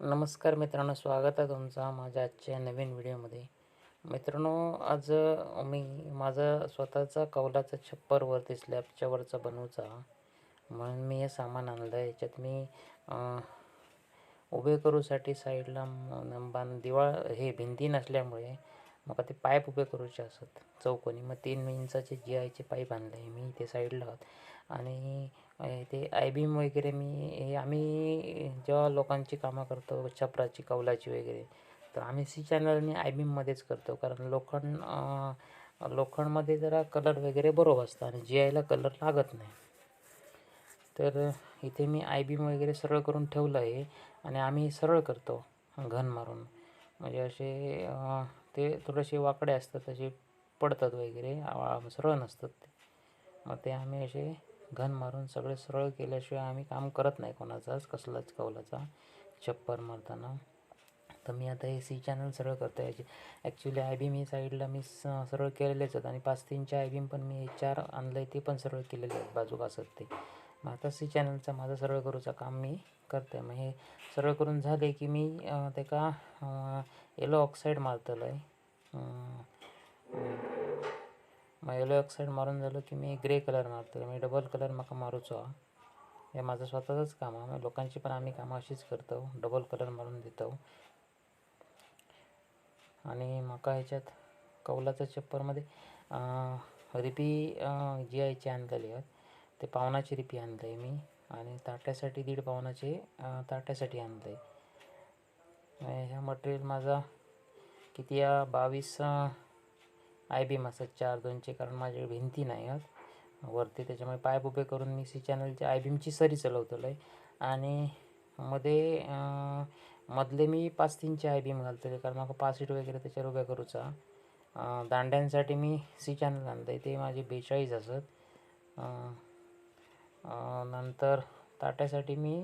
नमस्कार मित्रांनो स्वागत आहे तुमचा माझ्या आजच्या नवीन व्हिडिओमध्ये. मित्रांनो आज मी माझा स्वतःचा कौलाचा छप्परवरती स्लॅबच्या वरचा बनवचा. म्हणून मी हे सामान आणलं आहे याच्यात मी उभे करूसाठी साईडला बांध दिवाळ हे भिंती नसल्यामुळे मग ते पाईप उभे करूचे असत चौकोनी. मग तीन इंचाचे जी आयचे पाईप आणले मी ते साईडला. आहोत आणि ते आय बीम वगैरे मी हे आम्ही जेव्हा लोकांची कामं करतो छपराची कौलाची वगैरे तर आम्ही सी चॅनलने आय बीममध्येच करतो. कारण लोखंड लोखंडमध्ये जरा कलर वगैरे बरोबर असतं आणि जी आयला कलर लागत नाही. तर इथे मी आय बीम वगैरे सरळ करून ठेवलं आहे आणि आम्ही सरळ करतो घन मारून. म्हणजे असे ते थोडेसे वाकडे असतात असे पडतात वगैरे सरळ नसतात ते. मग ते आम्ही असे घन मारून सगळे सरळ केल्याशिवाय आम्ही काम करत नाही कोणाचाच कसलाच कौलाचा. छप्पर मारताना. तर मी आता हे सी चॅनल सरळ करतो याची ॲक्च्युली आय बीम ही साईडला मी स सरळ केलेलेच आहेत आणि पाच तीनच्या आय बीम पण मी चार आणलं आहे ते पण सरळ केलेले आहेत बाजूक असत ते. मग आता सी चॅनलचा माझं सरळ करूचा काम मी करते मग हे सरळ करून झाले की मी अं, तेका येलो ऑक्साईड मारतलं आहे मग येलो ऑक्साईड मारून झालं की मी ग्रे कलर मारतो. मी डबल कलर म्हाका मारूचो. हा. हे माझं स्वतःचंच काम आहे. लोकांची पण आम्ही कामं अशीच करतो. डबल कलर मारून देतो. आणि म्हाका ह्याच्यात कौलाच्या चप्परमध्ये रिपी जी आयची आणलेली आहेत ते पावनाची रिपी आणलं आहे मी. आणि ताट्यासाठी दीड पावनाचे ताट्यासाठी आणलं आहे ह्या मटेरियल माझा किती या बावीस आय बीम असतात चार दोनचे कारण माझ्याकडे भिंती नाही आहेत वरती त्याच्यामुळे पाईप उभे करून मी सी चॅनलच्या आय बीमची सरी चलवतलो आहे आणि मध्ये मधले मी पाच तीनचे आय बीम घालतले कारण मला पाच सीट वगैरे त्याच्यावर उभ्या करूचा. दांड्यांसाठी मी सी चॅनल आणलं आहे ते माझे बेचाळीस असत. नंतर ताट्यासाठी मी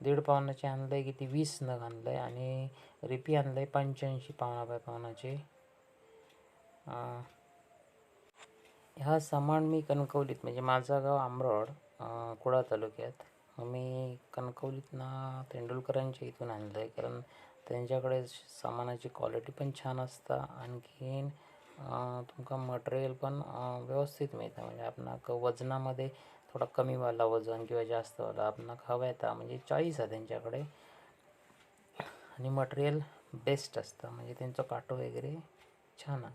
दीड पावनाचे आणलं आहे किती वीस नग आणलं आहे आणि रिपी आणलं आहे पंच्याऐंशी पावणा बाय पावनाचे ह्या सामान मी कणकवलीत म्हणजे माझं गाव आंबरड अं, कुडाळ तालुक्यात. मी कणकवलीतनं तेंडुलकरांच्या इथून आणलं आहे कारण त्यांच्याकडे सामानाची क्वालिटी पण छान असता. आणखीन तुमका मटेरियल पण व्यवस्थित मिळतं. म्हणजे आपणाक वजनामध्ये थोडा कमीवाला वजन किंवा जास्तवाला आपणाक हवा येता म्हणजे चॉईस आहे त्यांच्याकडे. आणि मटेरियल बेस्ट असतं. म्हणजे त्यांचं काटो वगैरे छान आहे.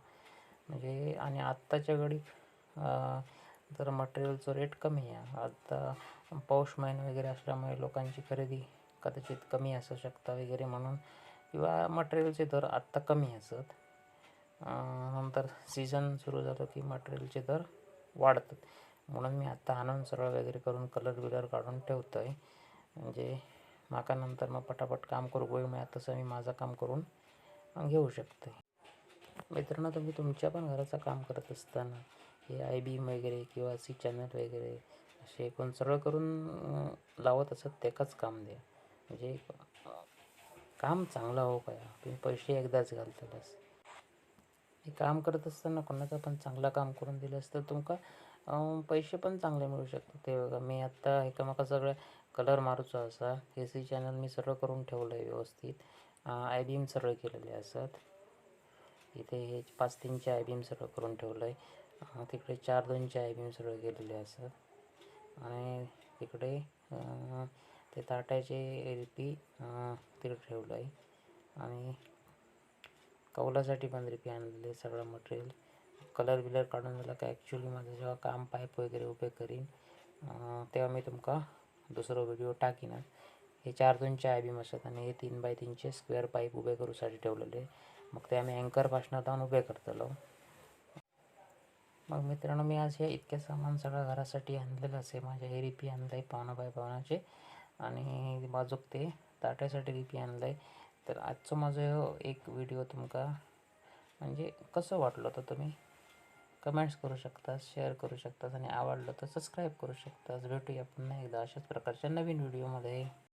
म्हणजे आणि आत्ताच्या घडी जर मटेरियलचं रेट कमी आहे आत्ता पाऊस महिना वगैरे असल्यामुळे लोकांची खरेदी कदाचित कमी असू शकता वगैरे म्हणून किंवा मटेरियलचे दर आत्ता कमी असत. नंतर सीझन सुरू झालं की मटेरियलचे दर वाढतात. म्हणून मी आत्ता आणून सरळ वगैरे करून कलर बिलर काढून ठेवतो आहे म्हणजे माका नंतर मग पटापट काम करू वेळ मिळाला तसं मी माझं काम करून घेऊ शकतो मित्रांनो तुम्ही तुमच्या पण घराचं काम करत असताना हे आय बीम वगैरे किंवा सी चॅनल वगैरे असे कोण सरळ करून लावत असत त्याकाच काम द्या. म्हणजे काम चांगलं हो काय तुम्ही पैसे एकदाच घालता बस. हे काम करत असताना कोणाचं पण चांगलं काम करून दिलं असतं तुमका पैसे पण चांगले मिळू शकतात. ते बघा मी आत्ता एका म्हाका सगळं कलर मारूचो असा. हे सी चॅनल मी सरळ करून ठेवलं आहे व्यवस्थित आय बीम सरळ केलेले असत इथे हे पाच तीनचे आय बीम सरळ करून ठेवलं आहे तिकडे चार दोनचे आय बीम सरळ केलेले असं. आणि तिकडे ते ताटाचे रिपी पी तिकडे ठेवलं आहे आणि कौलासाठी पण रिपी आणलेले आहे सगळं मटेरियल कलर बिलर काढून झालं का ॲक्च्युली माझं जेव्हा काम पाईप वगैरे उभे करीन तेव्हा मी तुमका दुसरा व्हिडिओ टाकीन. हे चार दोनचे आय बीम असतात आणि हे तीन बाय तीनचे स्क्वेअर पाईप उभे करूसाठी ठेवलेले मग ते आम्ही अँकरपासून जाऊन उभे करतलो. मग मित्रांनो मी आज हे इतके सामान सगळं घरासाठी आणलेलं असे. माझ्या हे रिपी आणलं आहे पावणा बाय पाहुणाचे आणि बाजूक ते ताट्यासाठी रिपी आणलं आहे तर आजचं माझं एक व्हिडिओ तुमका म्हणजे कसं वाटलं तर तुम्ही? कमेंट्स करू शकता शेअर करू शकता आणि आवडलं तर सबस्क्राईब करू शकता भेटूया पुन्हा एकदा अशाच प्रकारच्या नवीन व्हिडिओमध्ये